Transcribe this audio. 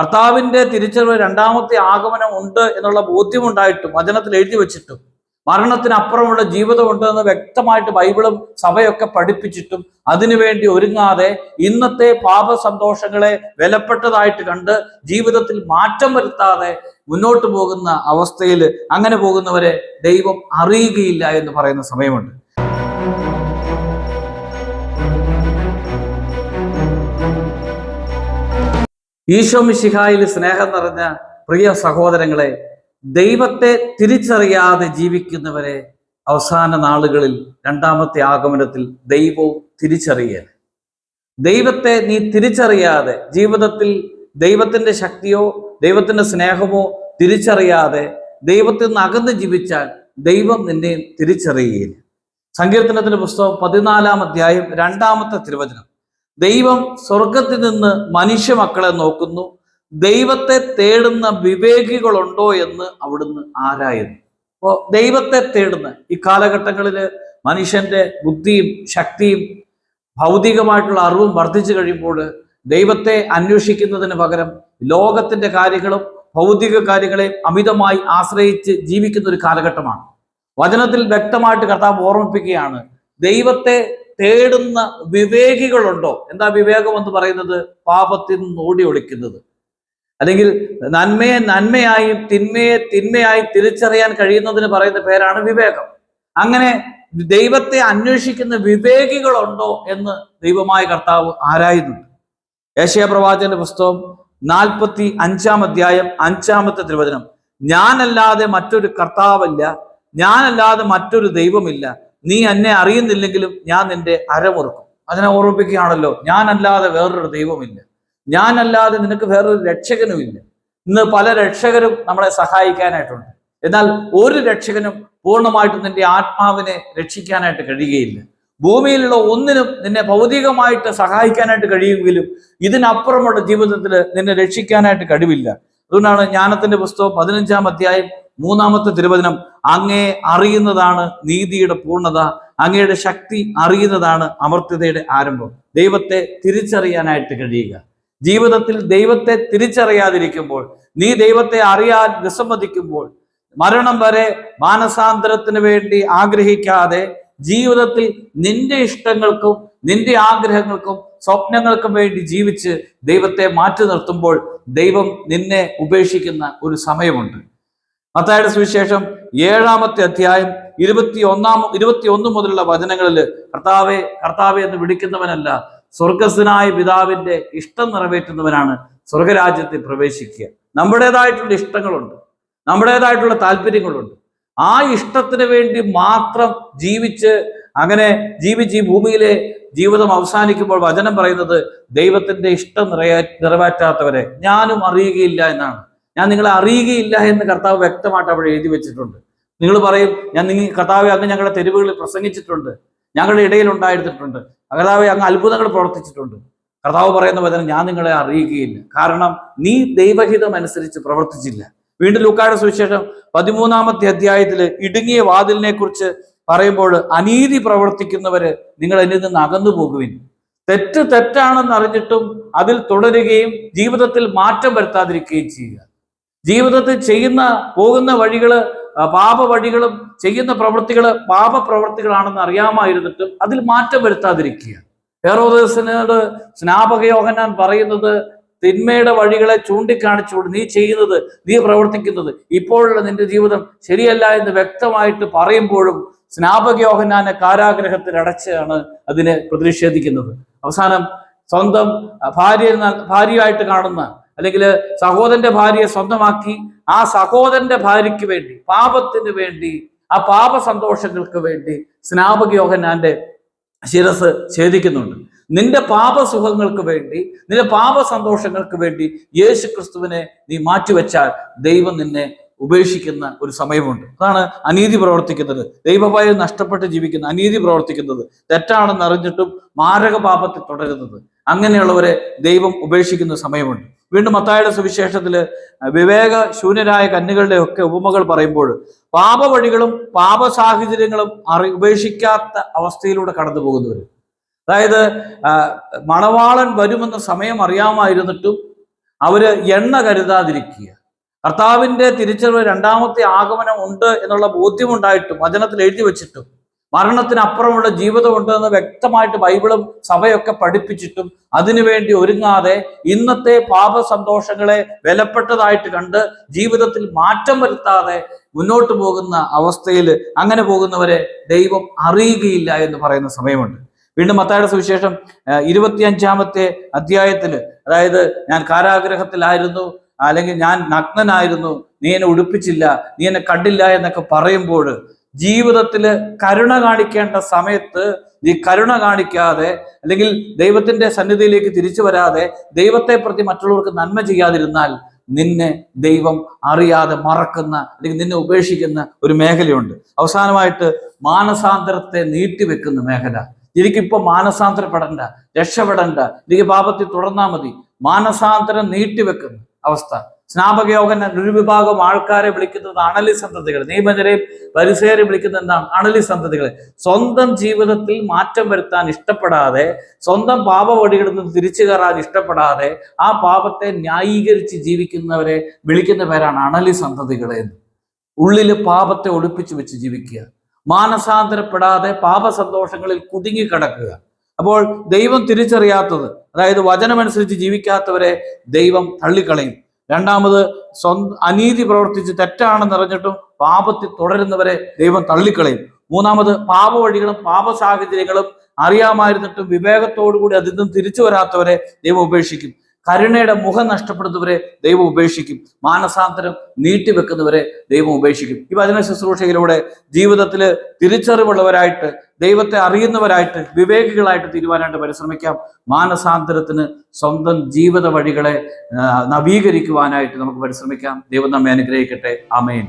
കർത്താവിന്റെ തിരിച്ചറിവ് രണ്ടാമത്തെ ആഗമനം ഉണ്ട് എന്നുള്ള ബോധ്യമുണ്ടായിട്ടും വചനത്തിൽ എഴുതി വെച്ചിട്ടും മരണത്തിനപ്പുറമുള്ള ജീവിതമുണ്ട് എന്ന് വ്യക്തമായിട്ട് ബൈബിളും സഭയൊക്കെ പഠിപ്പിച്ചിട്ടും അതിനുവേണ്ടി ഒരുങ്ങാതെ ഇന്നത്തെ പാപ സന്തോഷങ്ങളെ വിലപ്പെട്ടതായിട്ട് കണ്ട് ജീവിതത്തിൽ മാറ്റം വരുത്താതെ മുന്നോട്ട് പോകുന്ന അവസ്ഥയിൽ അങ്ങനെ പോകുന്നവരെ ദൈവം അറിയുകയില്ല എന്ന് പറയുന്ന സമയമുണ്ട്. ഈശോ മിശിഹായിൽ സ്നേഹം നിറഞ്ഞ പ്രിയ സഹോദരങ്ങളെ ദൈവത്തെ തിരിച്ചറിയാതെ ജീവിക്കുന്നവരെ അവസാന നാളുകളിൽ രണ്ടാമത്തെ ആഗമനത്തിൽ ദൈവവും തിരിച്ചറിയേ ദൈവത്തെ നീ തിരിച്ചറിയാതെ ജീവിതത്തിൽ ദൈവത്തിന്റെ ശക്തിയോ ദൈവത്തിന്റെ സ്നേഹമോ തിരിച്ചറിയാതെ ദൈവത്തിൽ നിന്ന് അകന്ന് ജീവിച്ചാൽ ദൈവം നിന്നെ തിരിച്ചറിയുകയില്ല സങ്കീർത്തനത്തിന്റെ പുസ്തകം പതിനാലാം അധ്യായം രണ്ടാമത്തെ തിരുവചനം. ദൈവം സ്വർഗത്തിൽ നിന്ന് മനുഷ്യ മക്കളെ നോക്കുന്നു. ദൈവത്തെ തേടുന്ന വിവേകികളുണ്ടോ എന്ന് അവിടുന്ന് ആരായുന്നു? അപ്പോ ദൈവത്തെ തേടുന്ന ഈ കാലഘട്ടങ്ങളിൽ മനുഷ്യന്റെ ബുദ്ധിയും ശക്തിയും ഭൗതികമായിട്ടുള്ള അറിവും വർദ്ധിച്ചു കഴിയുമ്പോൾ ദൈവത്തെ അന്വേഷിക്കുന്നതിന് പകരം ലോകത്തിന്റെ കാര്യങ്ങളും ഭൗതിക കാര്യങ്ങളെ അമിതമായി ആശ്രയിച്ച് ജീവിക്കുന്ന ഒരു കാലഘട്ടമാണ്. വചനത്തിൽ വ്യക്തമായിട്ട് കർത്താവ് ഓർമ്മിപ്പിക്കുകയാണ് ദൈവത്തെ തേടുന്ന വിവേകികളുണ്ടോ? എന്താ വിവേകം എന്ന് പറയുന്നത്? പാപത്തിൽ നിന്ന് ഓടി ഒളിക്കുന്നത്. അല്ലെങ്കിൽ നന്മയെ നന്മയായും തിന്മയെ തിന്മയായി തിരിച്ചറിയാൻ കഴിയുന്നതിന് പറയുന്ന പേരാണ് വിവേകം. അങ്ങനെ ദൈവത്തെ അന്വേഷിക്കുന്ന വിവേകികളുണ്ടോ എന്ന് ദൈവമായ കർത്താവ് ആരായുന്നുണ്ട്? ഏഷ്യ പ്രവാചകന്റെ പുസ്തകം നാൽപ്പത്തി അഞ്ചാം അധ്യായം അഞ്ചാമത്തെ തിരുവചനം. ഞാനല്ലാതെ മറ്റൊരു കർത്താവല്ല. ഞാനല്ലാതെ മറ്റൊരു ദൈവമില്ല. നീ എന്നെ അറിയുന്നില്ലെങ്കിലും ഞാൻ നിന്റെ അരമുറുക്കും. അതിനെ ഓർമ്മിപ്പിക്കുകയാണല്ലോ. ഞാനല്ലാതെ വേറൊരു ദൈവമില്ല. ഞാനല്ലാതെ നിനക്ക് വേറൊരു രക്ഷകനുമില്ല. ഇന്ന് പല രക്ഷകരും നമ്മളെ സഹായിക്കാനായിട്ടുണ്ട്. എന്നാൽ ഒരു രക്ഷകനും പൂർണമായിട്ടും നിന്റെ ആത്മാവിനെ രക്ഷിക്കാനായിട്ട് കഴിയുകയില്ല. ഭൂമിയിലുള്ള ഒന്നിനും നിന്നെ ഭൗതികമായിട്ട് സഹായിക്കാനായിട്ട് കഴിയുമെങ്കിലും ഇതിനപ്പുറമുള്ള ജീവിതത്തിൽ നിന്നെ രക്ഷിക്കാനായിട്ട് കഴിവില്ല. അതുകൊണ്ടാണ് ജ്ഞാനത്തിന്റെ പുസ്തകം പതിനഞ്ചാം അധ്യായം മൂന്നാമത്തെ തിരുവചനം അങ്ങേ അറിയുന്നതാണ് നീതിയുടെ പൂർണത അങ്ങയുടെ ശക്തി അറിയുന്നതാണ് അമർത്യതയുടെ ആരംഭം. ദൈവത്തെ തിരിച്ചറിയാനായിട്ട് കഴിയുക. ജീവിതത്തിൽ ദൈവത്തെ തിരിച്ചറിയാതിരിക്കുമ്പോൾ നീ ദൈവത്തെ അറിയാൻ വിസമ്മതിക്കുമ്പോൾ മരണം വരെ മാനസാന്തരത്തിന് വേണ്ടി ആഗ്രഹിക്കാതെ ജീവിതത്തിൽ നിന്റെ ഇഷ്ടങ്ങൾക്കും നിന്റെ ആഗ്രഹങ്ങൾക്കും സ്വപ്നങ്ങൾക്കും വേണ്ടി ജീവിച്ച് ദൈവത്തെ മാറ്റി നിർത്തുമ്പോൾ ദൈവം നിന്നെ ഉപേക്ഷിക്കുന്ന ഒരു സമയമുണ്ട്. മത്തായുടെ സുവിശേഷം ഏഴാമത്തെ അധ്യായം ഇരുപത്തി ഒന്നാം ഇരുപത്തി ഒന്ന് മുതലുള്ള വചനങ്ങളിൽ കർത്താവെ കർത്താവെ എന്ന് വിളിക്കുന്നവനല്ല സ്വർഗസ്വനായ പിതാവിന്റെ ഇഷ്ടം നിറവേറ്റുന്നവനാണ് സ്വർഗരാജ്യത്തിൽ പ്രവേശിക്കുക. നമ്മുടേതായിട്ടുള്ള ഇഷ്ടങ്ങളുണ്ട് നമ്മുടേതായിട്ടുള്ള താല്പര്യങ്ങളുണ്ട്. ആ ഇഷ്ടത്തിന് വേണ്ടി മാത്രം ജീവിച്ച് അങ്ങനെ ജീവിച്ച് ഈ ഭൂമിയിലെ ജീവിതം അവസാനിക്കുമ്പോൾ വചനം പറയുന്നത് ദൈവത്തിന്റെ ഇഷ്ടം നിറയേ നിറവേറ്റാത്തവരെ ഞാനും അറിയുകയില്ല എന്നാണ്. ഞാൻ നിങ്ങളെ അറിയുകയില്ല എന്ന് കർത്താവ് വ്യക്തമായിട്ട് അവിടെ എഴുതി വെച്ചിട്ടുണ്ട്. നിങ്ങൾ പറയും ഞാൻ നിങ്ങൾ കർത്താവ് അങ്ങ് ഞങ്ങളുടെ തെരുവുകളിൽ പ്രസംഗിച്ചിട്ടുണ്ട്. ഞങ്ങളുടെ ഇടയിൽ ഉണ്ടായിരുന്നിട്ടുണ്ട്. കർത്താവ് അങ്ങ് അത്ഭുതങ്ങൾ പ്രവർത്തിച്ചിട്ടുണ്ട്. കർത്താവ് പറയുന്ന വേദന ഞാൻ നിങ്ങളെ അറിയുകയില്ല. കാരണം നീ ദൈവഹിതം അനുസരിച്ച് പ്രവർത്തിച്ചില്ല. വീണ്ടും ലൂക്കായുടെ സുവിശേഷം പതിമൂന്നാമത്തെ അധ്യായത്തിൽ ഇടുങ്ങിയ വാതിലിനെ കുറിച്ച് പറയുമ്പോൾ അനീതി പ്രവർത്തിക്കുന്നവര് നിങ്ങൾ എന്നിൽ നിന്ന് അകന്നു പോകുവിൻ. തെറ്റ് തെറ്റാണെന്ന് അറിഞ്ഞിട്ടും അതിൽ തുടരുകയും ജീവിതത്തിൽ മാറ്റം വരുത്താതിരിക്കുകയും ചെയ്യുക. ജീവിതത്തിൽ ചെയ്യുന്ന പോകുന്ന വഴികൾ പാപ വഴികളും ചെയ്യുന്ന പ്രവൃത്തികൾ പാപ പ്രവൃത്തികളാണെന്ന് അറിയാമായിരുന്നിട്ടും അതിൽ മാറ്റം വരുത്താതിരിക്കുക. ഹെറോദസിനോട് സ്നാപകയോഹനാൻ പറയുന്നത് തിന്മയുടെ വഴികളെ ചൂണ്ടിക്കാണിച്ചുകൊണ്ട് നീ ചെയ്യുന്നത് നീ പ്രവർത്തിക്കുന്നത് ഇപ്പോഴുള്ള നിന്റെ ജീവിതം ശരിയല്ല എന്ന് വ്യക്തമായിട്ട് പറയുമ്പോഴും സ്നാപകയോഹനാനെ കാരാഗ്രഹത്തിൽ അടച്ചാണ് അതിനെ പ്രതിഷേധിക്കുന്നത്. അവസാനം സ്വന്തം ഭാര്യ ഭാര്യയായിട്ട് കാണുന്ന അല്ലെങ്കിൽ സഹോദരന്റെ ഭാര്യയെ സ്വന്തമാക്കി ആ സഹോദരന്റെ ഭാര്യയ്ക്ക് വേണ്ടി പാപത്തിന് വേണ്ടി ആ പാപ സന്തോഷങ്ങൾക്ക് വേണ്ടി സ്നാപക യോഹന്നാന്റെ ശിരസ് ഛേദിക്കുന്നുണ്ട്. നിന്റെ പാപസുഖങ്ങൾക്ക് വേണ്ടി നിന്റെ പാപ സന്തോഷങ്ങൾക്ക് വേണ്ടി യേശു ക്രിസ്തുവിനെ നീ മാറ്റിവെച്ചാൽ ദൈവം നിന്നെ ഉപേക്ഷിക്കുന്ന ഒരു സമയമുണ്ട്. അതാണ് അനീതി പ്രവർത്തിക്കുന്നത്. ദൈവഭയം നഷ്ടപ്പെട്ട് ജീവിക്കുന്ന അനീതി പ്രവർത്തിക്കുന്നത്. തെറ്റാണെന്ന് അറിഞ്ഞിട്ടും മാരക പാപത്തിൽ തുടരുന്നത്. അങ്ങനെയുള്ളവരെ ദൈവം ഉപേക്ഷിക്കുന്ന സമയമുണ്ട്. വീണ്ടും മത്തായുടെ സുവിശേഷത്തിൽ വിവേക ശൂന്യരായ കന്നുകളുടെ ഒക്കെ ഉപമകൾ പറയുമ്പോൾ പാപവഴികളും പാപ സാഹചര്യങ്ങളും അറി ഉപേക്ഷിക്കാത്ത അവസ്ഥയിലൂടെ കടന്നു പോകുന്നവർ അതായത് മണവാളൻ വരുമെന്ന സമയം അറിയാമായിരുന്നിട്ടും അവർ എണ്ണ കരുതാതിരിക്കുക. കർത്താവിന്റെ തിരിച്ചറിവ് രണ്ടാമത്തെ ആഗമനം ഉണ്ട് എന്നുള്ള ബോധ്യമുണ്ടായിട്ടും വചനത്തിൽ എഴുതി വെച്ചിട്ടും മരണത്തിനപ്പുറമുള്ള ജീവിതം ഉണ്ടെന്ന് വ്യക്തമായിട്ട് ബൈബിളും സഭയൊക്കെ പഠിപ്പിച്ചിട്ടും അതിനുവേണ്ടി ഒരുങ്ങാതെ ഇന്നത്തെ പാപസന്തോഷങ്ങളെ വിലപ്പെട്ടതായിട്ട് കണ്ട് ജീവിതത്തിൽ മാറ്റം വരുത്താതെ മുന്നോട്ട് പോകുന്ന അവസ്ഥയിൽ അങ്ങനെ പോകുന്നവരെ ദൈവം അറിയുകയില്ല എന്ന് പറയുന്ന സമയമുണ്ട്. വീണ്ടും മത്തായുടെ സുവിശേഷം ഇരുപത്തിയഞ്ചാമത്തെ അധ്യായത്തിൽ അതായത് ഞാൻ കാരാഗ്രഹത്തിലായിരുന്നു അല്ലെങ്കിൽ ഞാൻ നഗ്നനായിരുന്നു നീ എന്നെ ഉടുപ്പിച്ചില്ല നീ എന്നെ കണ്ടില്ല എന്നൊക്കെ പറയുമ്പോൾ ജീവിതത്തിൽ കരുണ കാണിക്കേണ്ട സമയത്ത് നീ കരുണ കാണിക്കാതെ അല്ലെങ്കിൽ ദൈവത്തിന്റെ സന്നിധിയിലേക്ക് തിരിച്ചു വരാതെ ദൈവത്തെ പ്രതി മറ്റുള്ളവർക്ക് നന്മ ചെയ്യാതിരുന്നാൽ നിന്നെ ദൈവം അറിയാതെ മറക്കുന്ന അല്ലെങ്കിൽ നിന്നെ ഉപേക്ഷിക്കുന്ന ഒരു മേഖലയുണ്ട്. അവസാനമായിട്ട് മാനസാന്തരത്തെ നീട്ടിവെക്കുന്ന മേഖല. എനിക്കിപ്പോ മാനസാന്തരപ്പെടണ്ട രക്ഷപ്പെടണ്ട എനിക്ക് പാപത്തിൽ തുടർന്നാൽ മതി. മാനസാന്തരം നീട്ടിവെക്കുന്ന അവസ്ഥ. സ്നാപകയോഗൻ ഒരു വിഭാഗം ആൾക്കാരെ വിളിക്കുന്നത് അണലി സന്തതികൾ. നിയമജരെ പരിസേരെ വിളിക്കുന്നത് എന്താണ്? അണലി സന്തതികൾ. സ്വന്തം ജീവിതത്തിൽ മാറ്റം വരുത്താൻ ഇഷ്ടപ്പെടാതെ സ്വന്തം പാപവടികളിൽ നിന്ന് തിരിച്ചു കയറാൻ ഇഷ്ടപ്പെടാതെ ആ പാപത്തെ ന്യായീകരിച്ച് ജീവിക്കുന്നവരെ വിളിക്കുന്ന പേരാണ് അണലി സന്തതികൾ എന്ന്. ഉള്ളിൽ പാപത്തെ ഒളിപ്പിച്ചു വെച്ച് ജീവിക്കുക. മാനസാന്തരപ്പെടാതെ പാപസന്തോഷങ്ങളിൽ കുടുങ്ങിക്കിടക്കുക അപ്പോൾ ദൈവം തിരിച്ചറിയാത്തത് അതായത് വചനമനുസരിച്ച് ജീവിക്കാത്തവരെ ദൈവം തള്ളിക്കളയും. രണ്ടാമത് സ്വന്തം അനീതി പ്രവർത്തിച്ച് തെറ്റാണെന്ന് അറിഞ്ഞിട്ടും പാപത്തിൽ തുടരുന്നവരെ ദൈവം തള്ളിക്കളയും. മൂന്നാമത് പാപവഴികളും പാപ സാഹചര്യങ്ങളും അറിയാമായിരുന്നിട്ടും വിവേകത്തോടു കൂടി അതിൽ നിന്നും തിരിച്ചു വരാത്തവരെ ദൈവം ഉപേക്ഷിക്കും. കരുണയുടെ മുഖം നഷ്ടപ്പെടുന്നവരെ ദൈവം ഉപേക്ഷിക്കും. മാനസാന്തരം നീട്ടിവെക്കുന്നവരെ ദൈവം ഉപേക്ഷിക്കും. ഈ വചന ശുശ്രൂഷയിലൂടെ ജീവിതത്തിൽ തിരിച്ചറിവുള്ളവരായിട്ട് ദൈവത്തെ അറിയുന്നവരായിട്ട് വിവേകികളായിട്ട് തീരുവാനായിട്ട് പരിശ്രമിക്കാം. മാനസാന്തരത്തിന് സ്വന്തം ജീവിത വഴികളെ നവീകരിക്കുവാനായിട്ട് നമുക്ക് പരിശ്രമിക്കാം. ദൈവം നമ്മെ അനുഗ്രഹിക്കട്ടെ. ആമേൻ.